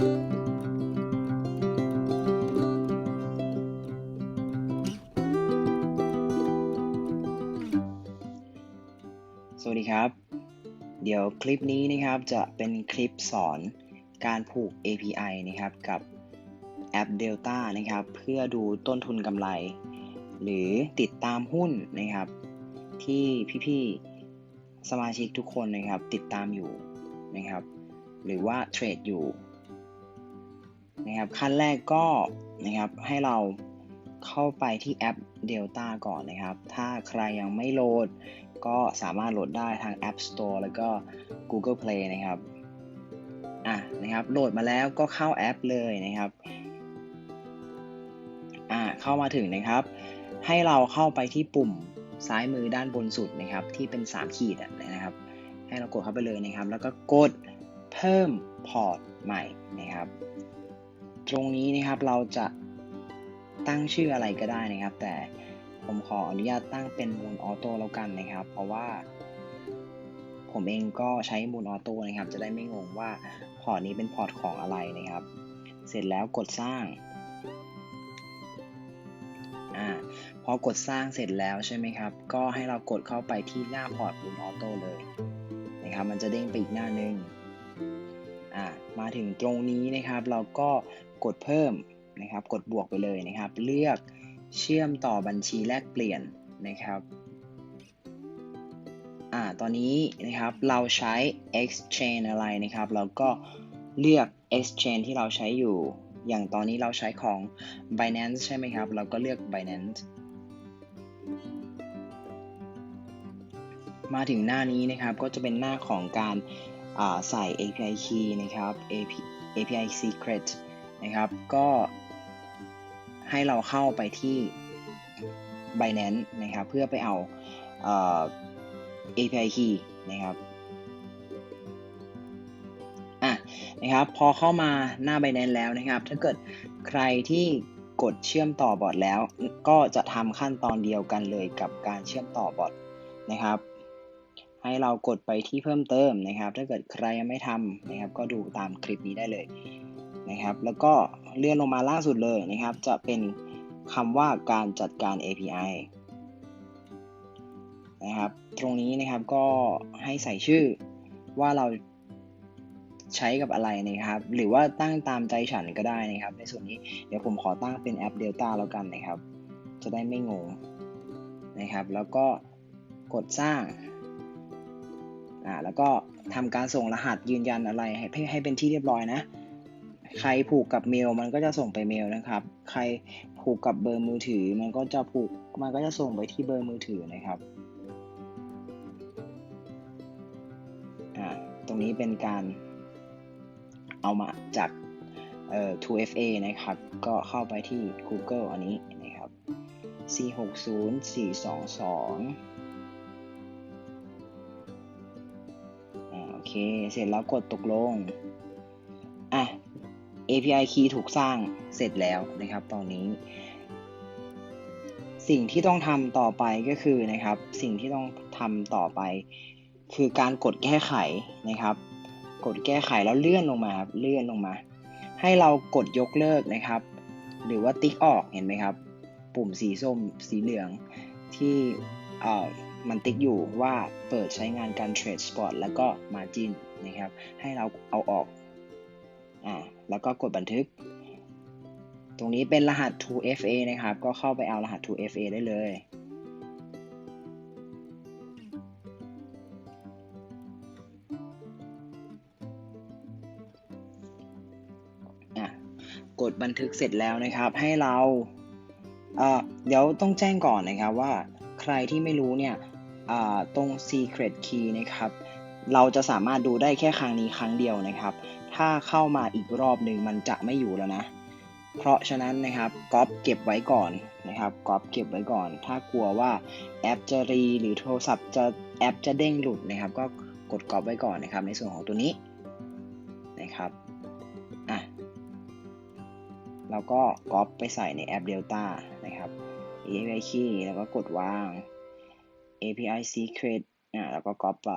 สวัสดีครับ เดี๋ยวคลิปนี้นะครับจะเป็นคลิปสอนการผูก API นะครับกับแอป Delta นะครับ เพื่อดูต้นทุนกำไร หรือติดตามหุ้นนะครับ ที่พี่ๆสมาชิกทุกคนนะครับติดตามอยู่นะครับ หรือว่าเทรดอยู่ นะครับขั้นแรกก็นะครับให้เราเข้าไปที่แอป Delta ก่อนนะครับ ถ้าใครยังไม่โหลด ก็สามารถโหลดได้ทาง App Store แล้วก็ Google Play นะครับอะนะครับโหลดมาแล้วก็เข้าแอปเลยนะครับอะเข้ามาถึงนะครับ ให้เราเข้าไปที่ปุ่มซ้ายมือด้านบนสุดนะครับ ที่เป็น 3 ขีดนะครับ ให้เรากดเข้าไปเลยนะครับ แล้วก็กดเพิ่มพอร์ตใหม่นะครับ ตรงนี้นะครับเราจะตั้งชื่ออะไรก็ได้นะครับ แต่ผมขออนุญาตตั้งเป็นมูลออโต้แล้วกันนะครับ เพราะว่า ผมเองก็ใช้มูลออโต้นะครับ จะได้ไม่งงว่าพอร์ตนี้เป็นพอร์ตของอะไรนะครับ เสร็จแล้วกดสร้างอ่าพอกดสร้างเสร็จแล้วใช่ไหมครับ ก็ให้เรากดเข้าไปที่หน้าพอร์ตมูลออโต้เลยนะครับ มันจะเด้งไปอีกหน้านึงอ่ามาถึงตรงนี้นะครับ เราก็ กดเพิ่มนะครับ กดบวกไปเลยนะครับ เลือกเชื่อมต่อบัญชีแลกเปลี่ยนนะครับอ่าตอนนี้นะครับเราใช้ exchange อะไรนะครับ เราก็เลือก exchange ที่เราใช้อยู่ อย่างตอนนี้เราใช้ของ Binance ใช่ไหมครับ เราก็เลือก Binance มาถึงหน้านี้นะครับก็จะเป็นหน้าของการใส่ API key นะครับ API secret นะครับ ก็ให้เราเข้าไปที่ Binance นะครับ เพื่อไปเอา API key นะครับอะนะครับ พอเข้ามาหน้า Binance แล้วนะครับ ถ้าเกิดใครที่กดเชื่อมต่อบอทแล้ว ก็จะทำขั้นตอนเดียวกันเลยกับการเชื่อมต่อบอทนะครับ ให้เรากดไปที่เพิ่มเติมนะครับ ถ้าเกิดใครยังไม่ทำนะครับ ก็ดูตามคลิปนี้ได้เลย นะครับ แล้วก็เลื่อนลงมาล่าสุดเลยนะครับ จะเป็นคำว่าการจัดการ API นะครับ ตรงนี้นะครับก็ให้ใส่ชื่อว่าเราใช้กับอะไรนะครับ หรือว่าตั้งตามใจฉันก็ได้นะครับ ในส่วนนี้เดี๋ยวผมขอตั้งเป็นแอป Delta แล้วกันนะครับ จะได้ไม่งงนะครับ แล้วก็กดสร้างอ่าแล้วก็ทำการส่งรหัสยืนยันอะไรให้ให้เป็นที่เรียบร้อยนะ ใครผูกกับเมลมันก็จะส่งไปเมลนะครับ ใครผูกกับเบอร์มือถือมันก็จะผูกมันก็จะส่งไปที่เบอร์มือถือนะครับอ่าตรงนี้เป็นการเอามาจากเอ่อ 2FA นะครับ ก็เข้าไปที่ Google อันนี้นะครับ 460422โอเค เสร็จแล้วกดตกลง API key ถูกสร้างเสร็จแล้วนะครับ ตอนนี้ สิ่งที่ต้องทำต่อไปก็คือนะครับ สิ่งที่ต้องทำต่อไป คือการกดแก้ไขนะครับ กดแก้ไขแล้วเลื่อนลงมาครับเลื่อนลงมา ให้เรากดยกเลิกนะครับ หรือว่าติ๊กออกเห็นไหมครับ ปุ่มสีส้มสีเหลืองที่เอ่อมันติ๊กอยู่ว่าเปิดใช้งานการเทรดสปอร์ตแล้วก็มาจินนะครับ ให้เราเอาออก แล้วก็กดบันทึก ตรงนี้เป็นรหัส 2FA นะครับ ก็เข้าไปเอารหัส 2FA ได้เลย กดบันทึกเสร็จแล้วนะครับ ให้เราเดี๋ยวต้องแจ้งก่อนนะครับว่าใครที่ไม่รู้เนี่ยตรง secret key นะครับ เราจะสามารถดูได้แค่ครั้งนี้ครั้งเดียวนะครับ ถ้าเข้ามาอีกรอบหนึ่งมันจะไม่อยู่แล้วนะ เพราะฉะนั้นนะครับก๊อปเก็บไว้ก่อนนะครับก๊อปเก็บไว้ก่อน ถ้ากลัวว่าแอปจะรีหรือโทรศัพท์จะแอปจะเด้งหลุดนะครับ ก็กดก๊อปไว้ก่อนนะครับ ในส่วนของตัวนี้นะครับอะเราก็ก๊อปไปใส่ในแอป Delta นะครับ API key แล้วก็กดวาง API secret อะแล้วก็ก๊อปไป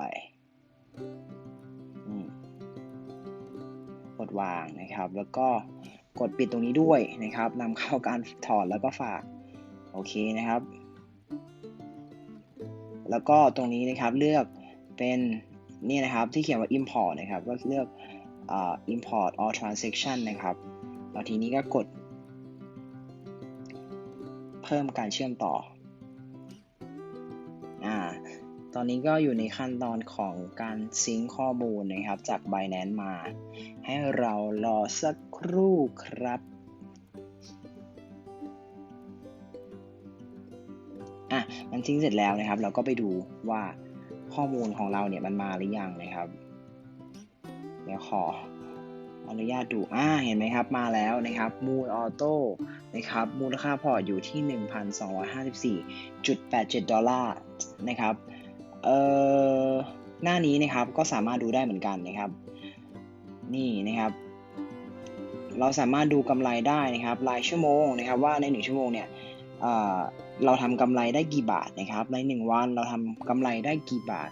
ดดวางนะครับ แล้วก็กดปิดตรงนี้ด้วยนะครับนำเข้าการถอดแล้วก็ฝากโอเคนะครับ แล้วก็ตรงนี้นะครับเลือกเป็นนี่นะครับที่เขียนว่า import นะครับ ก็เลือกอ import all transaction นะครับแล้วทีนี้ก็กด เพิ่มการเชื่อมต่อ ตอนนี้ก็อยู่ในขั้นตอนของการซิงข้อมูลนะครับ จาก Binance มา ให้เรารอสักครู่ครับอะมันซิงเสร็จแล้วนะครับ เราก็ไปดูว่าข้อมูลของเราเนี่ยมันมาหรือยังนะครับ เดี๋ยวขออนุญาตดู อ่า เห็นไหมครับ มาแล้วนะครับ มูลออโต้ นะครับ มูลค่าพอร์ตอยู่ที่ 1,254.87 ดอลลาร์ นะครับ หน้านี้นะครับก็สามารถดูได้เหมือนกันนะครับ นี่นะครับ เราสามารถดูกำไรได้นะครับ รายชั่วโมงนะครับ ว่าในหนึ่งชั่วโมงเนี่ยเเราทำกำไรได้กี่บาทนะครับ ใน 1 วันเราทำกำไรได้กี่บาท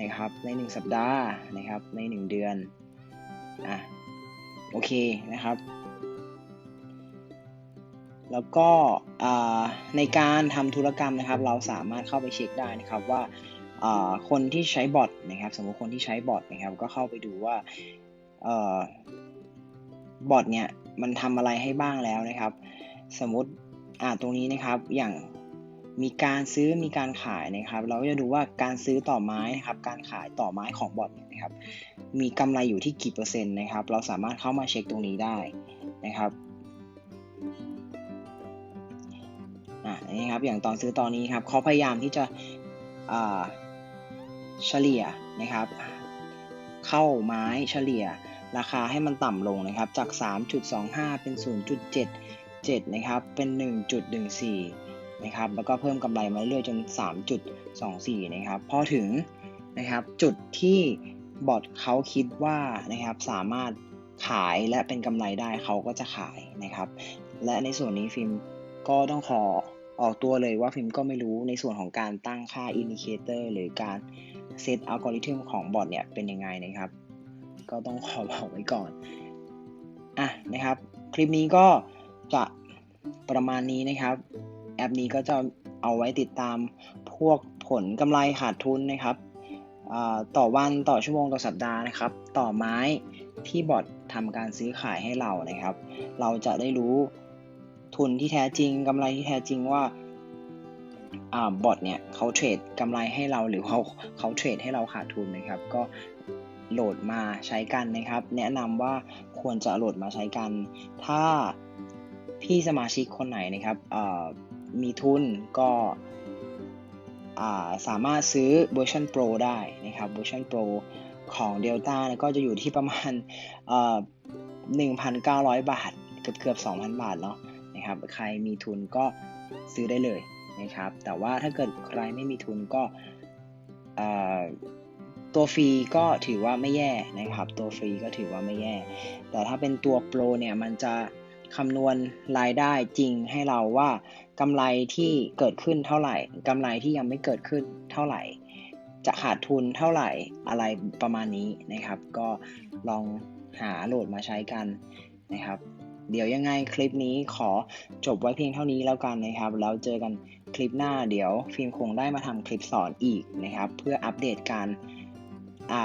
นะครับ ใน 1 สัปดาห์นะครับ ใน 1 เดือนอะโอเคนะครับ แล้วก็ในการทำธุรกรรมนะครับ เราสามารถเข้าไปเช็คได้นะครับว่า คนที่ใช้บอทนะครับสมมติคนที่ใช้บอทนะครับก็เข้าไปดูว่าอบอทเนี่ยมันทำอะไรให้บ้างแล้วนะครับ สมมติอ่าตรงนี้นะครับอย่างมีการซื้อมีการขายนะครับ เราก็จะดูว่าการซื้อต่อไม้นะครับ การขายต่อไม้ของบอทเนี่ยนะครับ มีกำไรอยู่ที่กี่เปอร์เซ็นต์นะครับ เราสามารถเข้ามาเช็คตรงนี้ได้นะครับอะนี่ครับอย่างตอนซื้อตอนนี้ครับเขาพยายามที่จะอ่า เฉลี่ยนะครับ เข้าไม้เฉลี่ย ราคาให้มันต่ำลงนะครับ จาก 3.25 เป็น 0.77 นะครับ เป็น 1.14 นะครับ แล้วก็เพิ่มกำไรมาเรื่อยๆจน 3.24 นะครับ พอถึงนะครับจุดที่บอทเขาคิดว่านะครับสามารถขายและเป็นกำไรได้เขาก็จะขายนะครับ และในส่วนนี้ฟิล์มก็ต้องขอออกตัวเลยว่าฟิล์มก็ไม่รู้ในส่วนของการตั้งค่าอินดิเคเตอร์หรือการ เซตอัลกอริทึมของบอทเนี่ยเป็นยังไงนะครับ ก็ต้องขอบอกไว้ก่อนอะนะครับ คลิปนี้ก็จะประมาณนี้นะครับ แอปนี้ก็จะเอาไว้ติดตามพวกผลกำไรขาดทุนนะครับต่อวันต่อชั่วโมงต่อสัปดาห์นะครับ ต่อไม้ที่บอททำการซื้อขายให้เรานะครับ เราจะได้รู้ทุนที่แท้จริงกำไรที่แท้จริงว่า บอทเนี่ยเขาเทรดกำไรให้เราหรือเขาเขาเทรดให้เราขาดทุนนะครับ ก็โหลดมาใช้กันนะครับ แนะนำว่าควรจะโหลดมาใช้กัน ถ้าพี่สมาชิกคนไหนนะครับมีทุนก็าสามารถซื้อเวอร์ชัน Pro ได้นะครับเวอร์ชัน Pro ของ Delta ก็จะอยู่ที่ประมาณเอ่อ1,900 บาท เกือบเกือบ2,000 บาทเนาะนะครับ ใครมีทุนก็ซื้อได้เลย นะครับ แต่ว่าถ้าเกิดใครไม่มีทุนก็ตัวฟรีก็ถือว่าไม่แย่นะครับ ตัวฟรีก็ถือว่าไม่แย่ แต่ถ้าเป็นตัวโปรเนี่ยมันจะคำนวณรายได้จริงให้เราว่ากำไรที่เกิดขึ้นเท่าไหร่กำไรที่ยังไม่เกิดขึ้นเท่าไหร่ จะขาดทุนเท่าไหร่อะไรประมาณนี้นะครับ ก็ลองหาโหลดมาใช้กันนะครับ เดี๋ยวยังไงคลิปนี้ขอจบไว้เพียงเท่านี้แล้วกันนะครับ แล้วเจอกัน คลิปหน้าเดี๋ยวฟิล์มคงได้มาทำคลิปสอนอีกนะครับ เพื่ออัปเดตการา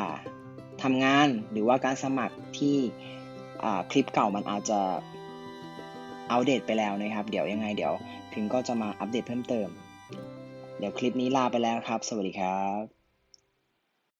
ทำงานหรือว่าการสมัครที่คลิปเก่ามันอาจจะอัปเดตไปแล้วนะครับ เดี๋ยวยังไงเดี๋ยวพิมก็จะมาอัปเดตเพิ่มเติม เดี๋ยวคลิปนี้ลาไปแล้วครับ สวัสดีครับ